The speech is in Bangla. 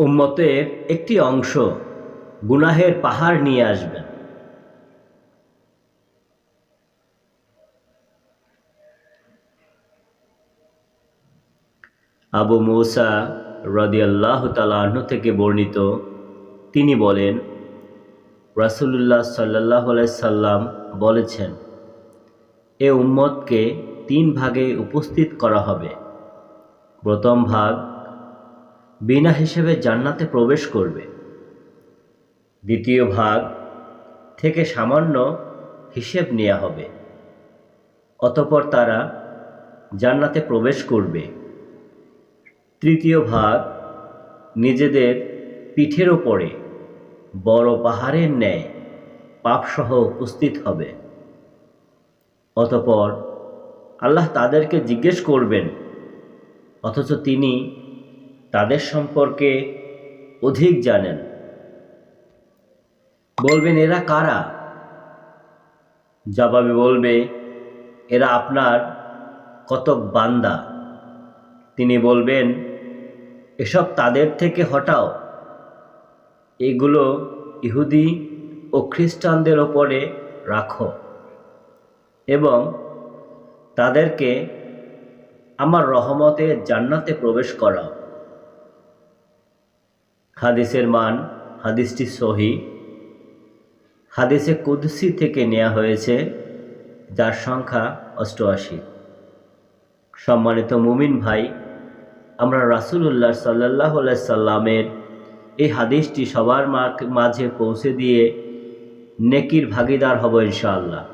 উম্মতের একটি অংশ গুনাহের পাহাড় নিয়ে আসবেন আবু মৌসা রদিয়াল্লাহ তালাহ থেকে বর্ণিত, তিনি বলেন, রাসুলুল্লাহ সাল্লাহ সাল্লাম বলেছেন, এ উম্মতকে তিন ভাগে উপস্থিত করা হবে। প্রথম ভাগ বিনা হিসেবে জান্নাতে প্রবেশ করবে। দ্বিতীয় ভাগ থেকে সামান্য হিসেব নেওয়া হবে। অতপর তারা জান্নাতে প্রবেশ করবে। তৃতীয় ভাগ নিজেদের পিঠের ওপরে বড় পাহাড়ের ন্যায় পাপসহ উপস্থিত হবে। অতপর আল্লাহ তাদেরকে জিজ্ঞেস করবেন, অথচ তিনি তাদের সম্পর্কে অধিক জানেন। বলবেন, এরা কারা? জবাবে বলবে, এরা আপনার কতক বান্দা? তিনি বলবেন, এসব তাদের থেকে হটাও। এগুলো ইহুদি ও খ্রিস্টানদের ওপরে রাখো এবং তাদেরকে আমার রহমতে জান্নাতে প্রবেশ করাও। হাদিসের মান, হাদিসটি সহি। হাদিসে কুদ্সি থেকে নেওয়া হয়েছে, যার সংখ্যা অষ্টআশি। সম্মানিত মুমিন ভাই, আমরা রাসুলুল্লাহ সাল্লাহ সাল্লামের এই হাদিসটি সবার মাঝে পৌঁছে দিয়ে নেকির ভাগিদার হব ইনশাআল্লাহ।